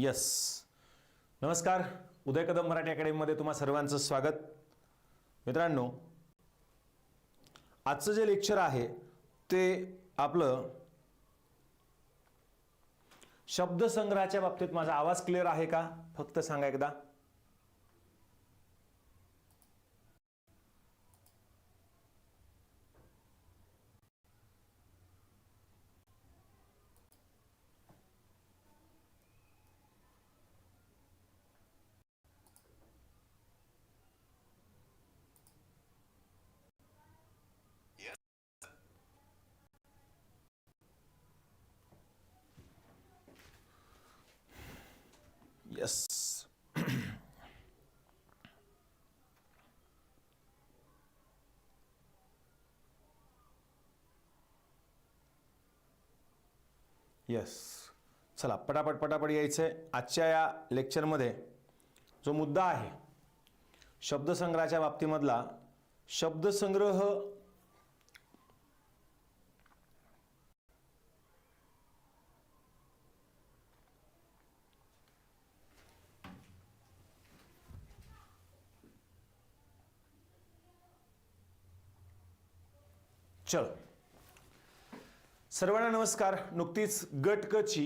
Yes नमस्कार. उदय कदम मराठी अकॅडमीमध्ये तुम्हा सर्वांचं स्वागत. मित्रांनो आजचं जे लेक्चर आहे ते आपलं शब्दसंग्रहाच्या बाबतीत माझा आवाज क्लिअर आहे का? फक्त सांगा एकदा. येस येस चला पटापट पटापट यायचं आहे आजच्या या लेक्चरमध्ये जो मुद्दा आहे शब्दसंग्रहाच्या बाबतीमधला शब्दसंग्रह चल. सर्वांना नमस्कार. नुकतीच गट क ची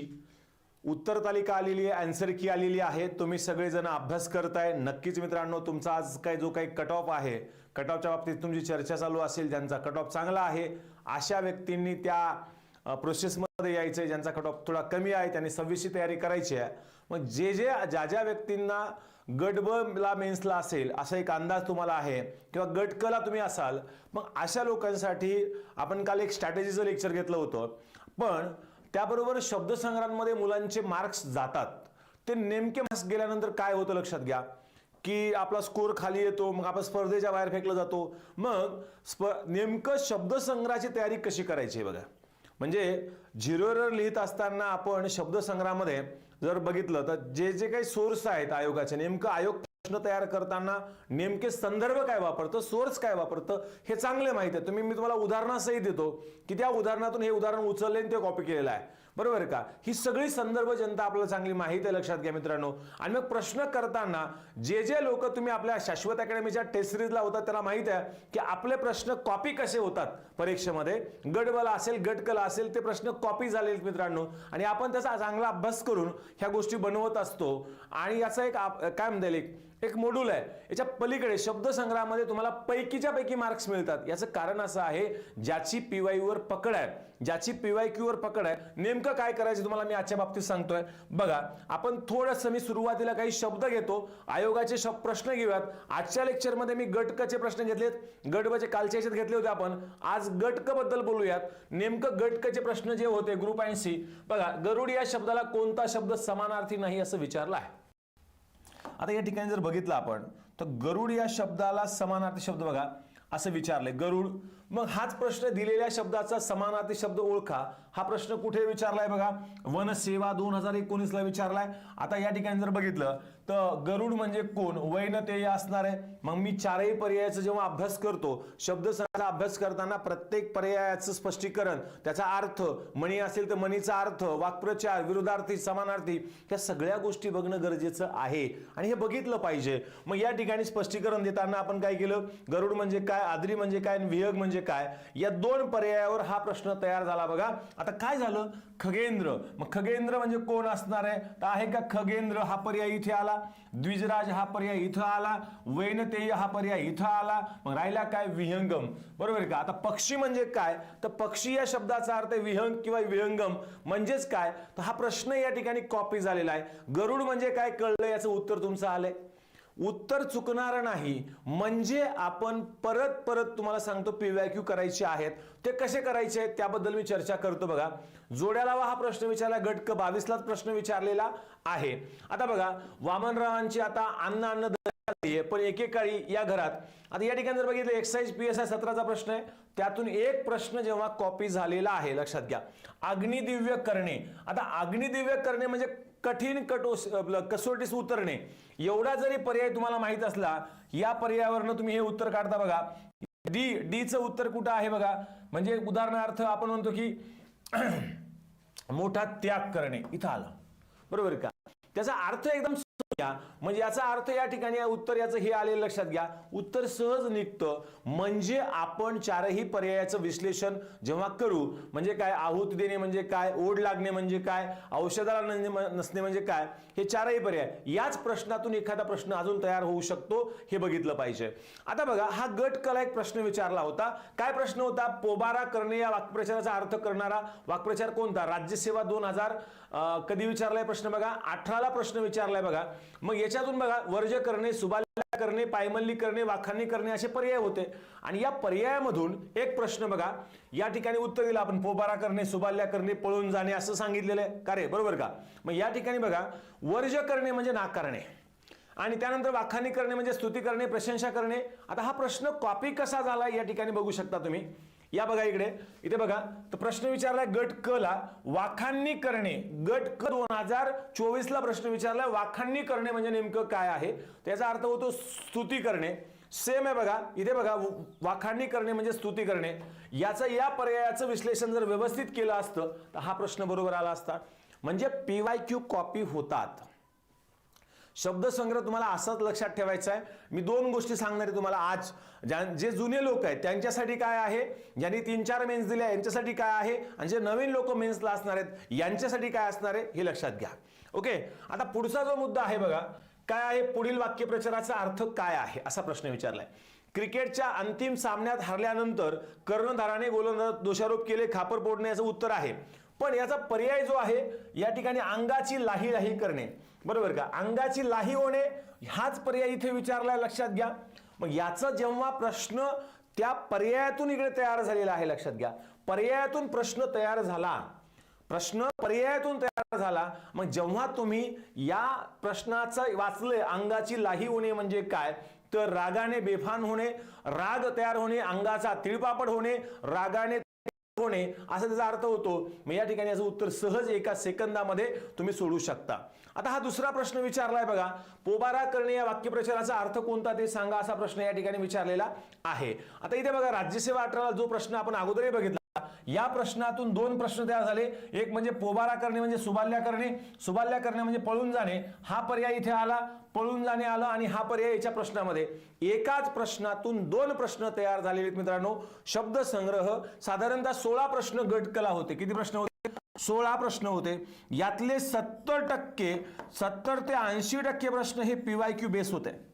उत्तर तालिका आलेली आहे आन्सर की आलेली आहे. तुम्ही सगळेजण अभ्यास करताय. नक्कीच मित्रांनो तुमचा आज काय जो काही कट ऑफ आहे कट ऑफच्या बाबतीत तुमची चर्चा चालू असेल ज्यांचा कट ऑफ चांगला आहे अशा व्यक्तींनी त्या प्रोसेसमध्ये यायचं आहे ज्यांचा कट ऑफ थोडा कमी आहे त्यांनी सव्वीसची तयारी करायची आहे. मग जे जे ज्या ज्या व्यक्तींना गट ब ला मेन्सला असेल असा एक अंदाज तुम्हाला आहे किंवा गट क ला तुम्ही असाल मग अशा लोकांसाठी आपण काल एक स्ट्रॅटेजीचं लेक्चर घेतलं होतं. पण त्याबरोबर शब्दसंग्रहांमध्ये मुलांचे मार्क्स जातात. ते नेमके मार्क्स गेल्यानंतर काय होतं लक्षात घ्या. की आपला स्कोर खाली येतो मग आपण स्पर्धेच्या बाहेर फेकला जातो. मग स्प नेमकं शब्दसंग्रहाची तयारी कशी करायची बघा. म्हणजे झिरोवर लिहित असताना आपण शब्दसंग्रहामध्ये जर बघितलं तर जे जे काही सोर्स आहेत आयोगाचे नेमकं आयोग प्रश्न तयार करताना नेमके संदर्भ काय वापरतं सोर्स काय वापरतं हे चांगले माहिती आहे. तुम्ही मी तुम्हाला उदाहरणासही देतो की त्या उदाहरणातून हे उदाहरण उचलले आणि ते कॉपी केलेलं आहे. बरोबर का? ही सगळी संदर्भ जनता आपल्याला चांगली माहिती आहे लक्षात घ्या मित्रांनो. आणि मग प्रश्न करताना जे जे लोक तुम्ही आपल्या शाश्वत अकॅडमीच्या टेस्ट सिरीजला होतात त्याला माहीत आहे की आपले प्रश्न कॉपी कसे होतात परीक्षेमध्ये? गटबला असेल गटकला असेल ते प्रश्न कॉपी झालेले मित्रांनो. आणि आपण त्याचा चांगला अभ्यास करून ह्या गोष्टी बनवत असतो. आणि याचा एक काय म्हणता येईल एक एक आहे. याच्या पलीकडे शब्दसंग्रहामध्ये तुम्हाला पैकीच्या पैकी मार्क्स मिळतात. याचं कारण असं आहे ज्याची पीवाय वर पकड आहे. ज्याची पीवाय क्यू वर पकड आहे नेमकं काय करायचं तुम्हाला मी आजच्या बाबतीत सांगतोय. बघा आपण थोडंसं मी सुरुवातीला काही शब्द घेतो आयोगाचे शब्द प्रश्न घेऊयात. आजच्या लेक्चरमध्ये मी गटकचे प्रश्न घेतलेत. गटबचे कालच्या याच्यात घेतले होते आपण. आज गटकबद्दल बोलूयात. नेमकं गटकचे प्रश्न जे होते ग्रुप सी बघा गरुड या शब्दाला कोणता शब्द समानार्थी नाही असं विचारलं आहे. आता या ठिकाणी जर बघितलं आपण तर गरुड या शब्दाला समानार्थी शब्द बघा. असं विचारले गरुड मग हाच प्रश्न दिलेल्या शब्दाचा समानार्थी शब्द ओळखा. हा प्रश्न कुठे विचारलाय बघा? वनसेवा दोन हजार एकोणीसला विचारलाय. आता या ठिकाणी जर बघितलं तर गरुड म्हणजे कोण? वैनतेय असणार आहे. मग मी चारही पर्यायाचा जेव्हा अभ्यास करतो शब्दसंचा अभ्यास करताना प्रत्येक पर्यायाचं स्पष्टीकरण त्याचा अर्थ मणी असेल तर मणीचा अर्थ वाक्प्रचार विरोधार्थी समानार्थी या सगळ्या गोष्टी बघणं गरजेचं आहे. आणि हे बघितलं पाहिजे. मग या ठिकाणी स्पष्टीकरण देताना आपण काय केलं? गरुड म्हणजे काय? आदरी म्हणजे काय? आणि विहग म्हणजे काय? या दोन पर्यायावर हा प्रश्न तयार झाला बघा. आता काय झालं? खगेंद्र. मग खगेंद्र म्हणजे कोण असणार आहे? तर आहे का खगेंद्र? हा पर्याय इथे आला. द्विजराज हा पर्याय इथं आला. वैनतेय हा पर्याय इथं आला. मग राहिला काय? विहंगम. बरोबर आहे का? आता पक्षी म्हणजे काय? तर पक्षी या शब्दाचा अर्थ विहंग किंवा विहंगम. म्हणजेच काय? तर हा प्रश्न या ठिकाणी कॉपी झालेला आहे. गरुड म्हणजे काय? कळलं याचं उत्तर तुमचं आलंय. उत्तर चुकणार नाही. म्हणजे आपण परत परत तुम्हाला सांगतो पीव्याक्यू करायचे आहेत. ते कसे करायचे आहेत त्याबद्दल मी चर्चा करतो बघा. जोड्या लावा हा प्रश्न विचारला गटक बावीसलाच प्रश्न विचारलेला आहे. आता बघा वामनरावांची आता अन्न अन्न आहे पण एकेकाळी या घरात. आता या ठिकाणी जर बघितलं एक्साईज पी एस आय सतराचा प्रश्न आहे. त्यातून एक प्रश्न जेव्हा कॉपी झालेला आहे लक्षात घ्या. अग्निदिव्य करणे. आता अग्निदिव्य करणे म्हणजे कठीण कटोस आपलं कसोटीस उतरणे. एवढा जरी पर्याय तुम्हाला माहीत असला या पर्यायावरनं तुम्ही हे उत्तर काढता बघा. डी डीचं उत्तर कुठं आहे बघा? म्हणजे उदाहरणार्थ आपण म्हणतो की मोठा त्याग करणे. इथं आलं. बरोबर का? त्याचा अर्थ एकदम म्हणजे याचा अर्थ या ठिकाणी उत्तर याचं हे आलेलं लक्षात घ्या. उत्तर सहज निघतं. म्हणजे आपण चारही पर्यायाचं विश्लेषण जेव्हा करू म्हणजे काय? आहुत देणे म्हणजे काय? ओढ लागणे म्हणजे काय? औषधाला नसणे नसणे म्हणजे काय? हे चारही पर्याय. याच प्रश्नातून एखादा प्रश्न अजून तयार होऊ शकतो हे बघितलं पाहिजे. आता बघा हा गट कला एक प्रश्न विचारला होता. काय प्रश्न होता? पोबारा करणे या वाक्प्रचाराचा अर्थ करणारा वाक्प्रचार कोणता? राज्यसेवा दोन हजार कधी विचारलाय प्रश्न बघा? अठराला प्रश्न विचारलाय बघा. मग याच्यातून बघा वर्ज करणे सुबाल्या करणे पायमल्ली करणे वाखाणी करणे असे पर्याय होते. आणि या पर्यायामधून एक प्रश्न बघा. या ठिकाणी उत्तर दिलं आपण पोबारा करणे सुबाल्या करणे पळून जाणे असं सांगितलेलं आहे. का रे? बरोबर का? मग या ठिकाणी बघा वर्ज करणे म्हणजे नाकारणे. आणि त्यानंतर वाखाणी करणे म्हणजे स्तुती करणे प्रशंसा करणे. आता हा प्रश्न कॉपी कसा झाला या ठिकाणी बघू शकता तुम्ही. या बघा इकडे. इथे बघा. तर प्रश्न विचारलाय गट क ला. वाखाणणी करणे. गट क दोन हजार चोवीस ला प्रश्न विचारलाय वाखाणणी करणे म्हणजे नेमकं काय आहे? त्याचा अर्थ होतो स्तुती करणे. सेम आहे बघा. इथे बघा वाखाणणी करणे म्हणजे स्तुती करणे. याचं या पर्यायाचं विश्लेषण जर व्यवस्थित केलं असतं तर हा प्रश्न बरोबर आला असता. म्हणजे पी वाय क्यू कॉपी होतात. शब्दसंग्रह तुम्हाला असाच लक्षात ठेवायचा आहे. मी दोन गोष्टी सांगणार आहे तुम्हाला आज. ज्या जे जुने लोक आहेत त्यांच्यासाठी काय आहे? ज्यांनी तीन चार मेन्स दिल्या यांच्यासाठी काय आहे? आणि जे नवीन लोक मेन्सला असणार आहेत यांच्यासाठी काय असणार आहे हे लक्षात घ्या. ओके? आता पुढचा जो मुद्दा आहे बघा काय आहे? पुढील वाक्यप्रचाराचा अर्थ काय आहे? असा प्रश्न विचारलाय. क्रिकेटच्या अंतिम सामन्यात हरल्यानंतर कर्णधाराने गोलंदाज दोषारोप केले खापर पोडणे याचं उत्तर आहे. पण याचा पर्याय जो आहे या ठिकाणी अंगाची लाही लाही करणे. बरोबर का? अंगाची लाही होणे हाच पर्याय इथे विचारलाय लक्षात घ्या. मग याचा जेव्हा प्रश्न त्या पर्यायातून इकडे तयार झालेला आहे लक्षात घ्या. पर्यायातून प्रश्न तयार झाला. प्रश्न पर्यायातून तयार झाला. मग जेव्हा तुम्ही या प्रश्नाचं वाचले अंगाची लाही होणे म्हणजे काय? तर रागाने बेफान होणे राग तयार होणे अंगाचा तिळपापड होणे रागाने होणे असा त्याचा अर्थ होतो. मग या ठिकाणी याचं उत्तर सहज एका सेकंदामध्ये तुम्ही सोडू शकता. आता हा दुसरा प्रश्न विचारलाय बघा. पोबारा करणे या वाक्यप्रचाराचा अर्थ कोणता ते सांगा असा प्रश्न या ठिकाणी विचारलेला आहे. आता इथे बघा राज्यसेवा अठराला जो प्रश्न आपण अगोदरही बघितला या प्रश्नातून दोन प्रश्न तयार झाले. एक म्हणजे पोबारा करणे म्हणजे सुबाल्या करणे. सुबाल्या करणे म्हणजे पळून जाणे. हा पर्याय इथे आला. पळून जाणे आला आणि हा पर्याय याच्या प्रश्नामध्ये. एकाच प्रश्नातून दोन प्रश्न तयार झालेले आहेत मित्रांनो. शब्दसंग्रह साधारणतः सोळा प्रश्न गटकला होते. किती प्रश्न होते? सोळा प्रश्न होते. यातले सत्तर टक्के सत्तर ते ऐंशी टक्के प्रश्न हे पीवाय क्यू बेस होते.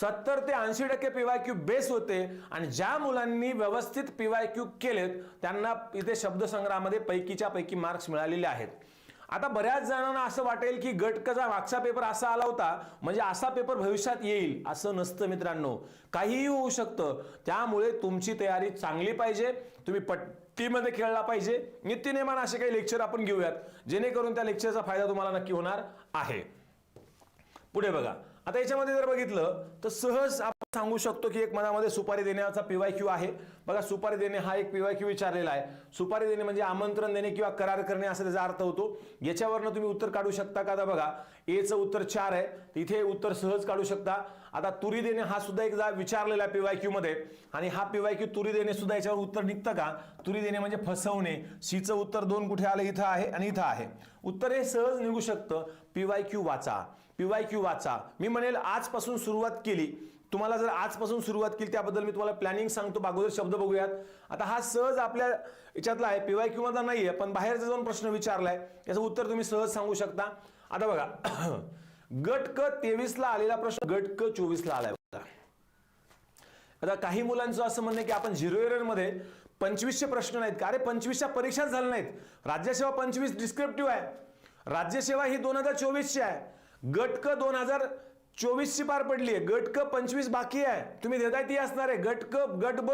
सत्तर ते ऐंशी टक्के पीवाय क्यू बेस होते आणि ज्या मुलांनी व्यवस्थित पीवाय क्यू केलेत त्यांना इथे शब्दसंग्रहामध्ये पैकीच्या पैकी मार्क्स मिळालेले आहेत. आता बऱ्याच जणांना असं वाटेल की गटकचा मागचा पेपर असा आला होता म्हणजे असा पेपर भविष्यात येईल असं नसतं मित्रांनो. काहीही होऊ शकतं. त्यामुळे तुमची तयारी चांगली पाहिजे तुम्ही पट्टीमध्ये खेळला पाहिजे. नित्यनेमान असे काही लेक्चर आपण घेऊयात जेणेकरून त्या लेक्चरचा फायदा तुम्हाला नक्की होणार आहे. पुढे बघा. आता याच्यामध्ये जर बघितलं तर सहज आपण सांगू शकतो की एक मनामध्ये सुपारी देण्याचा पीवाय क्यू आहे. बघा सुपारी देणे हा एक पीवाय क्यू विचारलेला आहे. सुपारी देणे म्हणजे आमंत्रण देणे किंवा करार करणे असा त्याचा अर्थ होतो. याच्यावरनं तुम्ही उत्तर काढू शकता का? आता बघा एचं उत्तर चार आहे. इथे उत्तर सहज काढू शकता. आता तुरी देणे हा सुद्धा एकदा विचारलेला आहे पीवाय क्यू मध्ये. आणि हा पीवाय क्यू तुरी देणे सुद्धा याच्यावर उत्तर निघतं का? तुरी देणे म्हणजे फसवणे. सीचं उत्तर दोन कुठे आलं? इथं आहे आणि इथं आहे. उत्तर हे सहज निघू शकतं. पीवाय क्यू वाचा पीवाय क्यू वाचा. मी म्हणेल आजपासून सुरुवात केली. तुम्हाला जर आजपासून सुरुवात केली त्याबद्दल मी तुम्हाला प्लॅनिंग सांगतो. अगोदर शब्द बघूयात. आता हा सहज आपल्या याच्यातला आहे. पीवाय क्यू मधला नाहीये पण बाहेरचा जाऊन प्रश्न विचारलाय. याचं उत्तर तुम्ही सहज सांगू शकता. आता बघा. गट क तेवीसला आलेला प्रश्न गट क चोवीसला आलाय आता काही मुलांचं असं म्हणणं की आपण झिरो एररमध्ये पंचवीसशे प्रश्न नाहीत का? अरे पंचवीसच्या परीक्षाच झाल्या नाहीत. राज्यसेवा पंचवीस डिस्क्रिप्टिव्ह आहे. राज्यसेवा ही दोन हजार चोवीसची आहे. गट क दोन हजार चोवीसची पार पडली आहे. गट क पंचवीस बाकी आहे. तुम्ही देताय ती असणार आहे. गट क गट ब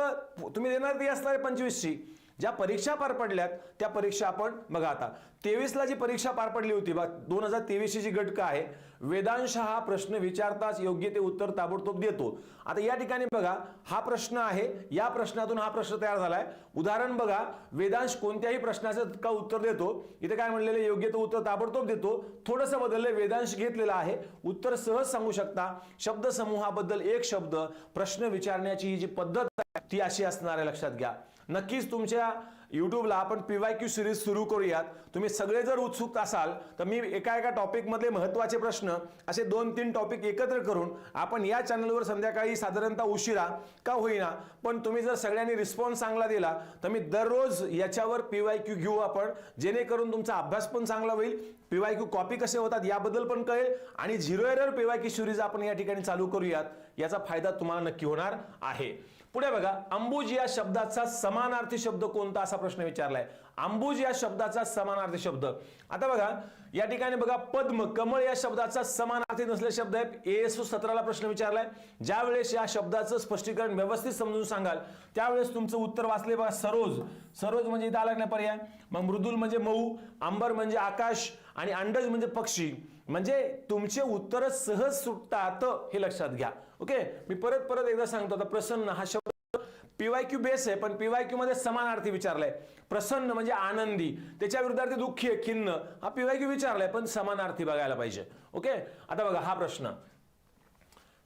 तुम्ही देणार ती असणार आहे पंचवीसची. ज्या परीक्षा पार पडल्यात त्या परीक्षा आपण बघा आता. तेवीसला जी परीक्षा पार पडली होती बघा दोन हजार तेवीसची जी घटक आहे वेदांश हा प्रश्न विचारताच योग्य ते उत्तर ताबडतोब देतो. आता या ठिकाणी बघा हा प्रश्न आहे या प्रश्नातून हा प्रश्न तयार झालाय. उदाहरण बघा वेदांश कोणत्याही प्रश्नाचं का उत्तर देतो. इथे काय म्हणलेलं योग्य ते उत्तर ताबडतोब देतो. थोडंसं बदललं वेदांश घेतलेला आहे. उत्तर सहज सांगू शकता. शब्दसमूहाबद्दल एक शब्द प्रश्न विचारण्याची ही जी पद्धत आहे ती अशी असणार आहे लक्षात घ्या. नक्कीच तुमच्या युट्यूबला आपण पी वाय क्यू सिरीज सुरू करूयात. तुम्ही सगळे जर उत्सुक असाल तर मी एका एका टॉपिकमधले महत्त्वाचे प्रश्न असे दोन तीन टॉपिक एकत्र करून आपण या चॅनलवर संध्याकाळी साधारणतः उशिरा का होईना पण तुम्ही जर सगळ्यांनी रिस्पॉन्स चांगला दिला तर मी दररोज याच्यावर पी वाय क्यू घेऊ आपण. जेणेकरून तुमचा अभ्यास पण चांगला होईल पी वाय क्यू कॉपी कसे होतात याबद्दल पण कळेल आणि zero error P Y Q series आपण या ठिकाणी चालू करूयात. याचा फायदा तुम्हाला नक्की होणार आहे. पुढे बघा अंबुज या शब्दाचा समानार्थी शब्द कोणता असा प्रश्न विचारलाय? अंबुज या शब्दाचा समानार्थी शब्द. आता बघा या ठिकाणी बघा पद्म कमळ या शब्दाचा समानार्थी नसलेले शब्द आहेत. एएसओ सतराला प्रश्न विचारलाय. ज्यावेळेस या शब्दाचं स्पष्टीकरण व्यवस्थित समजून सांगाल त्यावेळेस तुमचं उत्तर वाचले बघा सरोज. सरोज म्हणजे इथं आला पर्याय? मग मृदुल म्हणजे मऊ अंबर म्हणजे आकाश आणि अंडज म्हणजे पक्षी. म्हणजे तुमचे उत्तर सहज सुटतात हे लक्षात घ्या. ओके मी परत परत एकदा सांगतो आता प्रसन्न हा शब्द पीवाय क्यू बेस आहे पण पीवाय क्यू मध्ये समानार्थी विचारलाय. प्रसन्न म्हणजे आनंदी त्याच्या विरुद्धार्थी दुःखी आहे खिन्न. हा पीवाय क्यू विचारलाय पण समानार्थी बघायला पाहिजे. ओके आता बघा हा प्रश्न.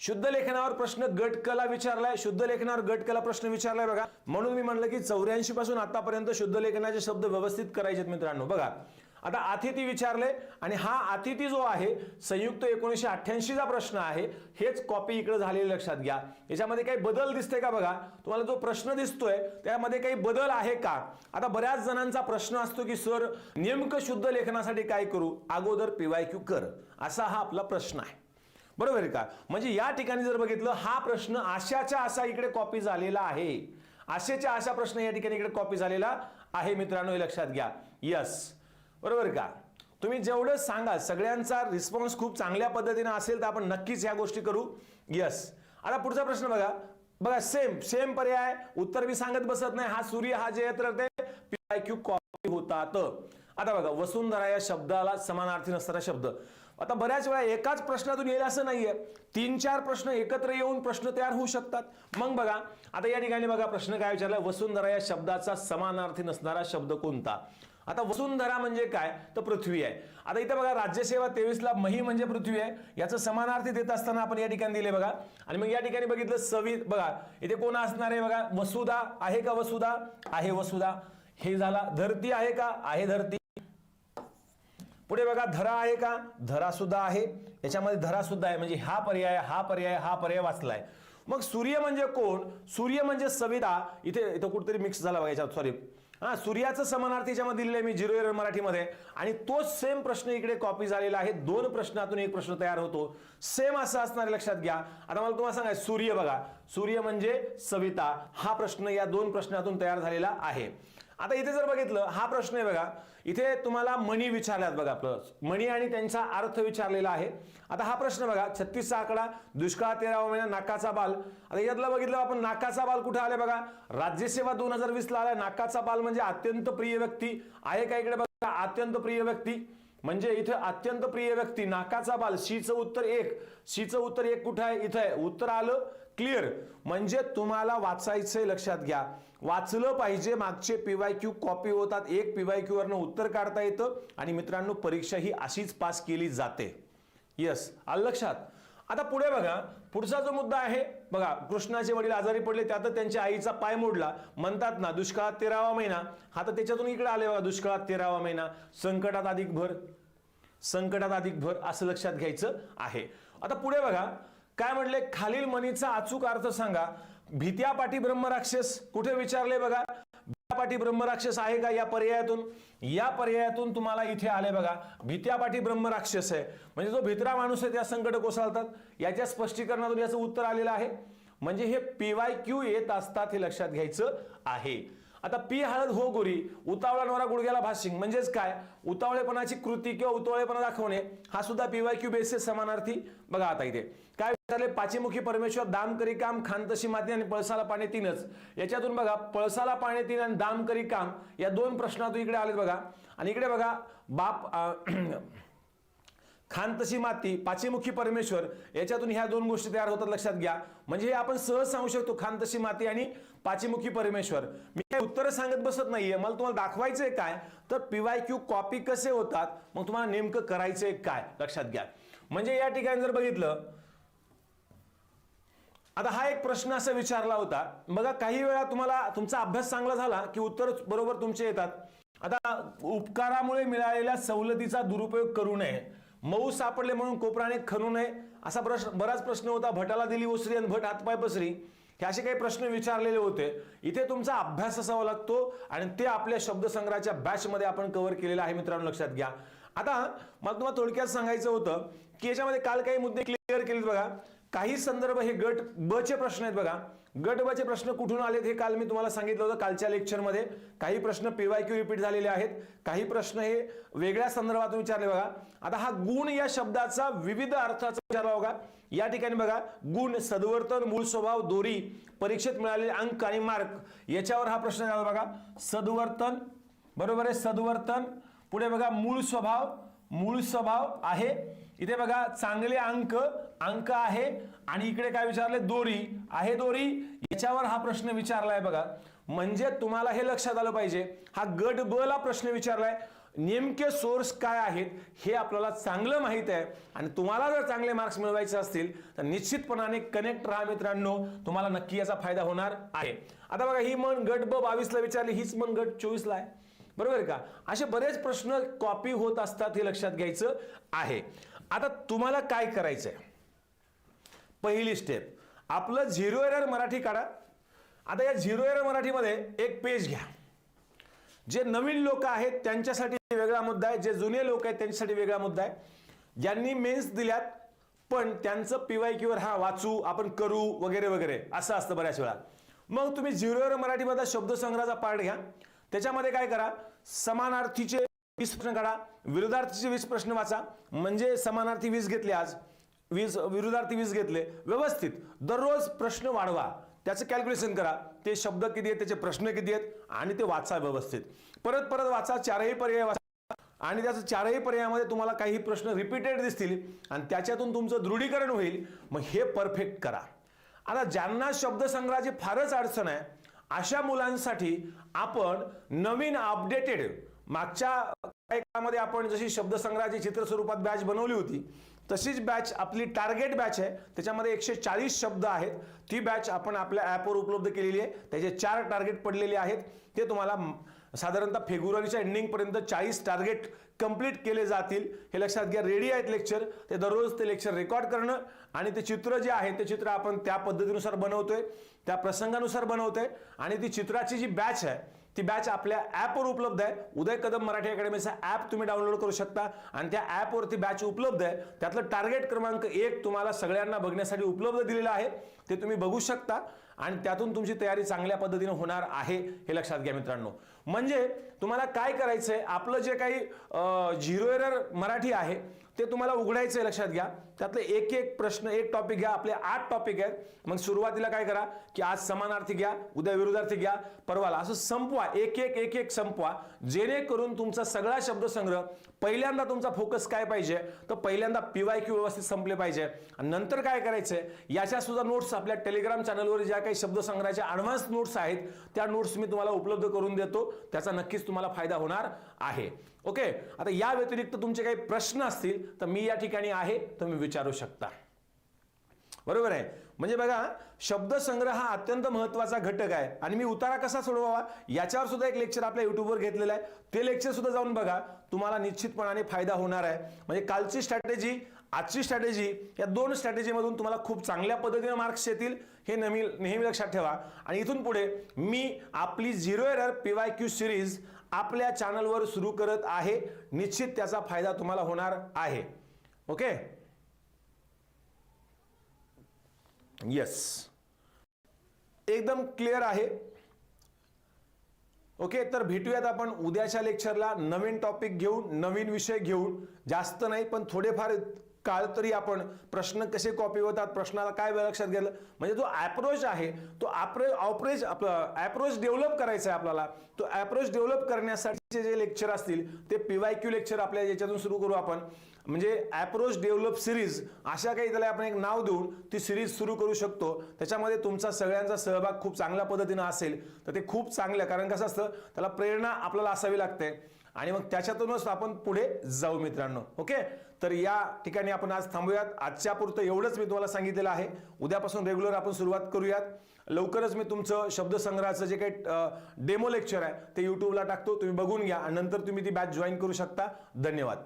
शुद्ध लेखनावर प्रश्न गटकला विचारलाय शुद्ध लेखनावर गटकला प्रश्न विचारलाय बघा. म्हणून मी म्हणलं की चौऱ्याऐंशी पासून आतापर्यंत शुद्ध लेखनाचे शब्द व्यवस्थित करायचे मित्रांनो. बघा आता अतिथी विचारले आणि हा अतिथी जो आहे संयुक्त एकोणीसशे अठ्ठ्याऐंशीचा प्रश्न आहे हेच कॉपी इकडे झालेले लक्षात घ्या. याच्यामध्ये काही बदल दिसते का बघा? तुम्हाला जो प्रश्न दिसतोय त्यामध्ये काही बदल आहे का? आता बऱ्याच जणांचा प्रश्न असतो की सर नेमकं शुद्ध लेखनासाठी काय करू? अगोदर पीवाय क्यू कर. असा हा आपला प्रश्न आहे. बरोबर आहे का? म्हणजे या ठिकाणी जर बघितलं हा प्रश्न आशाच्या असा इकडे कॉपी झालेला आहे. आशेच्या अशा प्रश्न या ठिकाणी इकडे कॉपी झालेला आहे मित्रांनो हे लक्षात घ्या. यस बरोबर का? तुम्ही जेवढं सांगा सगळ्यांचा रिस्पॉन्स खूप चांगल्या पद्धतीने असेल तर आपण नक्कीच ह्या गोष्टी करू. यस आता पुढचा प्रश्न बघा. बघा सेम सेम पर्याय. उत्तर मी सांगत बसत नाही. हा सूर्य हा जे ते पी क्यू कॉपी होतात. आता बघा वसुंधरा या शब्दाला समानार्थी नसणारा शब्द. आता बऱ्याच वेळा एकाच प्रश्नातून येईल असं नाहीये. तीन चार प्रश्न एकत्र येऊन प्रश्न तयार होऊ शकतात. मग बघा आता या ठिकाणी बघा प्रश्न काय विचारला? वसुंधरा या शब्दाचा समानार्थी नसणारा शब्द कोणता? आता वसुंधरा म्हणजे काय? तर पृथ्वी आहे. आता इथे बघा राज्यसेवा तेवीसला मही म्हणजे पृथ्वी आहे. याचं समानार्थी देत असताना आपण या ठिकाणी दिले बघा. आणि मग या ठिकाणी बघितलं सवी बघा इथे कोण असणार आहे बघा? वसुधा आहे का वसुधा? आहे वसुधा. हे झाला धरती आहे का? आहे धरती. पुढे बघा धरा आहे का? धरा सुद्धा आहे. याच्यामध्ये धरा सुद्धा आहे. म्हणजे हा पर्याय हा पर्याय हा पर्याय वाचलाय. मग सूर्य म्हणजे कोण? सूर्य म्हणजे सविता. इथे इथं कुठेतरी मिक्स झाला बघा याच्यात सॉरी हा सूर्याचं समानार्थीच्यामध्ये दिलेलं आहे मी झिरो एरर मराठीमध्ये. आणि तोच सेम प्रश्न इकडे कॉपी झालेला आहे. दोन प्रश्नातून एक प्रश्न तयार होतो. सेम असं असणारे लक्षात घ्या. आता मला तुम्हाला सांगाय सूर्य बघा. सूर्य म्हणजे सविता. हा प्रश्न या दोन प्रश्नातून तयार झालेला आहे. आता इथे जर बघितलं हा प्रश्न आहे बघा. इथे तुम्हाला मणी विचारल्यात बघा प्लस मणी आणि त्यांचा अर्थ विचारलेला आहे. आता हा प्रश्न बघा. छत्तीसचा आकडा दुष्काळ तेरावा महिना नाकाचा बाल. आता यातलं बघितलं आपण नाकाचा बाल कुठे आले बघा? राज्यसेवा दोन हजार वीसला आलाय. नाकाचा बाल म्हणजे अत्यंत प्रिय व्यक्ती. आहे का इकडे बघा? अत्यंत प्रिय व्यक्ती. म्हणजे इथे अत्यंत प्रिय व्यक्ती. नाकाचा बाल. शीचं उत्तर एक. शीचं उत्तर एक कुठं आहे? इथं आहे. उत्तर आलं क्लिअर म्हणजे तुम्हाला वाचायचंय लक्षात घ्या. वाचलं पाहिजे. मागचे पीवाय क्यू कॉपी होतात. एक पीवाय क्यू वरनं उत्तर काढता येतं आणि मित्रांनो परीक्षा ही अशीच पास केली जाते. येस आलं लक्षात? आता पुढे बघा. पुढचा जो मुद्दा आहे बघा कृष्णाचे वडील आजारी पडले त्यातच त्यांच्या आईचा पाय मोडला. म्हणतात ना दुष्काळात तेरावा महिना. हा तर त्याच्यातून इकडे आले बघा दुष्काळात तेरावा महिना. संकटात अधिक भर. संकटात अधिक भर असं लक्षात घ्यायचं आहे. आता पुढे बघा. काय म्हटले खालील मनीचा अचूक अर्थ सांगा. भीत्यापाठी ब्रह्मराक्षस कुठे विचारले बघा? भीत्यापाठी ब्रह्मराक्षस आहे का या पर्यायातून? या पर्यायातून तुम्हाला इथे आले बघा. भीत्यापाठी ब्रह्मराक्षस आहे. म्हणजे जो भित्रा माणूस आहे त्या संकट कोसळतात. याच्या स्पष्टीकरणातून याचं उत्तर आलेलं आहे. म्हणजे हे पीवाय क्यू येत असतात हे लक्षात घ्यायचं आहे. आता पी हळद हो गोरी उतावळा नवरा गुडघ्याला भाषिंग. म्हणजेच काय? उतावळेपणाची कृती किंवा उतावळेपणा दाखवणे हा सुद्धा पीवाय क्यू बेसिस समानार्थी बघा आता इथे. काय विचारले? पाचीमुखी परमेश्वर दाम करी काम खान तशी माती आणि पळसाला पाणी तीनच. याच्यातून बघा पळसाला पाणी तीन आणि दाम करी काम या दोन प्रश्नातून इकडे आलेत बघा. आणि इकडे बघा बाप खान तशी माती पाचीमुखी परमेश्वर याच्यातून ह्या दोन गोष्टी तयार होतात लक्षात घ्या. म्हणजे हे आपण सहज सांगू शकतो खान तशी माती आणि पाचीमुखी परमेश्वर. मी काही उत्तरं सांगत बसत नाहीये. मला तुम्हाला दाखवायचंय काय? तर पीवाय क्यू कॉपी कसे होतात? मग तुम्हाला नेमकं करायचंय काय? लक्षात घ्या. म्हणजे या ठिकाणी जर बघितलं आता हा एक प्रश्न असा विचारला होता. बघा काही वेळा तुम्हाला तुमचा अभ्यास चांगला झाला की उत्तर बरोबर तुमचे येतात. आता उपकारामुळे मिळालेल्या सवलतीचा दुरुपयोग करू नये. मऊ सापडले म्हणून कोपराने खणू नये असा प्रश्न बराच प्रश्न होता. भटाला दिली ओसरी आणि भट हातपाय पसरी. हे असे काही प्रश्न विचारलेले होते. इथे तुमचा अभ्यास असावा लागतो आणि ते आपल्या शब्दसंग्रहाच्या बॅचमध्ये आपण कव्हर केलेलं आहे मित्रांनो लक्षात घ्या. आता मला तुम्हाला थोडक्यात सांगायचं होतं की याच्यामध्ये काल काही मुद्दे क्लिअर केलेत बघा. काही संदर्भ हे गट ब चे प्रश्न आहेत बघा. गटबाचे प्रश्न कुठून आलेत हे काल मी तुम्हाला सांगितलं होतं कालच्या लेक्चरमध्ये. काही प्रश्न पीवाय क्यू रिपीट झालेले आहेत. काही प्रश्न हे वेगळ्या संदर्भातून विचारले बघा. आता हा गुण या शब्दाचा विविध अर्थाचा विचारला बघा. या ठिकाणी बघा गुण सद्वर्तन मूळ स्वभाव दोरी परीक्षेत मिळालेले अंक आणि मार्क याच्यावर हा प्रश्न झाला बघा. सद्वर्तन बरोबर आहे सद्वर्तन. पुढे बघा मूळ स्वभाव मूळ स्वभाव आहे. इथे बघा चांगले अंक अंक आहे आणि इकडे काय विचारले? दोरी. आहे दोरी? याच्यावर हा प्रश्न विचारलाय बघा. म्हणजे तुम्हाला हे लक्षात आलं पाहिजे हा गट ब ला प्रश्न विचारलाय. नेमके सोर्स काय आहेत हे आपल्याला चांगलं माहीत आहे. आणि तुम्हाला जर चांगले मार्क्स मिळवायचे असतील तर निश्चितपणाने कनेक्ट राहा मित्रांनो. तुम्हाला नक्की याचा फायदा होणार आहे. आता बघा ही मन गट ब बावीसला विचारली हीच मन गट चोवीसला आहे. बरोबर आहे का? असे बरेच प्रश्न कॉपी होत असतात हे लक्षात घ्यायचं आहे. आता तुम्हाला काय करायचंय? पहिली स्टेप आपलं झिरो एरर मराठी काढा. आता या झिरो एरर मराठीमध्ये एक पेज घ्या. जे नवीन लोक आहेत त्यांच्यासाठी वेगळा मुद्दा आहे. जे जुने लोक आहेत त्यांच्यासाठी वेगळा मुद्दा आहे. ज्यांनी मेन्स दिल्यात पण त्यांचं पीवाय क्यूवर हा वाचू आपण करू वगैरे वगैरे. असं असतं बऱ्याच वेळा. मग तुम्ही झिरो एरर मराठीमध्ये शब्दसंग्रहाचा पार्ट घ्या. त्याच्यामध्ये काय करा? समानार्थीचे वीस प्रश्न काढा. विरोधार्थीचे वीस प्रश्न वाचा. म्हणजे समानार्थी वीस घेतले आज. वीस विरोधार्थी वीस घेतले. व्यवस्थित. दररोज प्रश्न वाढवा. त्याचं कॅल्क्युलेशन करा. ते शब्द किती आहेत त्याचे प्रश्न किती आहेत आणि ते वाचा व्यवस्थित. परत परत वाचा. चारही पर्याय वाचा. आणि त्याचं चारही पर्यायामध्ये तुम्हाला काही प्रश्न रिपीटेड दिसतील आणि त्याच्यातून तुमचं दृढीकरण होईल. मग हे परफेक्ट करा. आता ज्यांना शब्दसंग्रहाची फारच अडचण आहे अशा मुलांसाठी आपण नवीन अपडेटेड मागच्या काही काळामध्ये आपण जशी शब्दसंग्रहाची चित्र स्वरूपात बॅच बनवली होती तशीच बॅच आपली टार्गेट बॅच आहे. त्याच्यामध्ये एकशे चाळीस शब्द आहेत. ती बॅच आपण आपल्या ॲपवर उपलब्ध केलेली आहे. त्याचे चार टार्गेट पडलेले आहेत. ते तुम्हाला साधारणतः फेब्रुवारीच्या एंडिंगपर्यंत चाळीस टार्गेट कंप्लीट केले जातील. हे लक्षात घ्या रेडी आहेत लेक्चर ते दररोज ते लेक्चर रेकॉर्ड करणं आणि ते चित्र जे आहे ते चित्र आपण त्या पद्धतीनुसार बनवतोय. त्या प्रसंगानुसार बनवतोय. आणि ती चित्राची जी बॅच आहे ती बॅच आपल्या ॲपवर उपलब्ध आहे. उदय कदम मराठी अकॅडमीचा ॲप तुम्ही डाउनलोड करू शकता. आणि त्या ॲपवर ती बॅच उपलब्ध आहे. त्यातलं टार्गेट क्रमांक एक तुम्हाला सगळ्यांना बघण्यासाठी उपलब्ध दिलेलं आहे. ते तुम्ही बघू शकता. आणि त्यातून तुमची तयारी चांगल्या पद्धतीने होणार आहे हे लक्षात घ्या मित्रांनो. म्हणजे तुम्हाला काय करायचं आहे आपलं जे काही झिरो एरर मराठी आहे ते तुम्हाला उघडायचं आहे लक्षात घ्या. त्यातले एक एक प्रश्न एक टॉपिक घ्या आपले आठ टॉपिक आहेत. मग सुरुवातीला काय करा की आज समानार्थी घ्या उद्या विरुद्धार्थी घ्या परवाला. असं संपवा एक एक एक एक संपवा. जेणेकरून तुमचा सगळा शब्दसंग्रह पहिल्यांदा तुमचा फोकस काय पाहिजे? तर पहिल्यांदा पीवाय क्यू व्यवस्थित संपले पाहिजे. आणि नंतर काय करायचंय? याच्या सुद्धा नोट्स आपल्या टेलिग्राम चॅनलवर ज्या काही शब्दसंग्रहाच्या ॲडव्हान्स नोट्स आहेत त्या नोट्स मी तुम्हाला उपलब्ध करून देतो. त्याचा नक्कीच तुम्हाला फायदा होणार आहे. ओके आता या व्यतिरिक्त तुमचे काही प्रश्न असतील तर मी या ठिकाणी आहे. तुम्ही विचारू शकता. बरोबर आहे? म्हणजे बघा शब्दसंग्रह हा अत्यंत महत्त्वाचा घटक आहे. आणि मी उतारा कसा सोडवावा? याच्यावर सुद्धा एक लेक्चर आपल्या युट्यूबवर घेतलेलं आहे. ते लेक्चर सुद्धा जाऊन बघा. तुम्हाला निश्चितपणाने फायदा होणार आहे. म्हणजे कालची स्ट्रॅटेजी आजची स्ट्रॅटेजी या दोन स्ट्रॅटेजीमधून तुम्हाला खूप चांगल्या पद्धतीने मार्क्स येतील. हे नेहमी नेहमी लक्षात ठेवा. आणि इथून पुढे मी आपली zero error P Y Q series आपल्या चॅनलवर सुरू करत आहे. निश्चित त्याचा फायदा तुम्हाला होणार आहे. ओके येस एकदम क्लिअर आहे. ओके तर भेटूयात आपण उद्याच्या लेक्चरला नवीन टॉपिक घेऊन नवीन विषय घेऊन. जास्त नाही पण थोडेफार काळ तरी आपण प्रश्न कसे कॉपी होतात प्रश्नाला काय वेळ लक्षात गेलं? म्हणजे जो ॲप्रोच आहे तो ॲप्रो ऑपरेज आपलं ॲप्रोच डेव्हलप करायचा आहे आपल्याला. तो ॲप्रोच डेव्हलप करण्यासाठीचे जे लेक्चर असतील ते पीवाय क्यू लेक्चर आपल्या याच्यातून सुरू करू आपण. म्हणजे ॲप्रोच डेव्हलप सिरीज अशा काही त्याला आपण एक नाव देऊन ती सिरीज सुरू करू शकतो. त्याच्यामध्ये तुमचा सगळ्यांचा सहभाग खूप चांगल्या पद्धतीनं असेल तर ते खूप चांगलं कारण कसं असतं त्याला प्रेरणा आपल्याला असावी लागते. आणि मग त्याच्यातूनच आपण पुढे जाऊ मित्रांनो. ओके तर या ठिकाणी आपण आज थांबूयात. आजच्या पुरतं एवढंच मी तुम्हाला सांगितलेलं आहे. उद्यापासून रेग्युलर आपण सुरुवात करूयात. लवकरच मी तुमचं शब्दसंग्रहाचं जे काही डेमो लेक्चर आहे ते यूट्यूबला टाकतो. तुम्ही बघून घ्या आणि नंतर तुम्ही ती बॅच जॉईन करू शकता. धन्यवाद.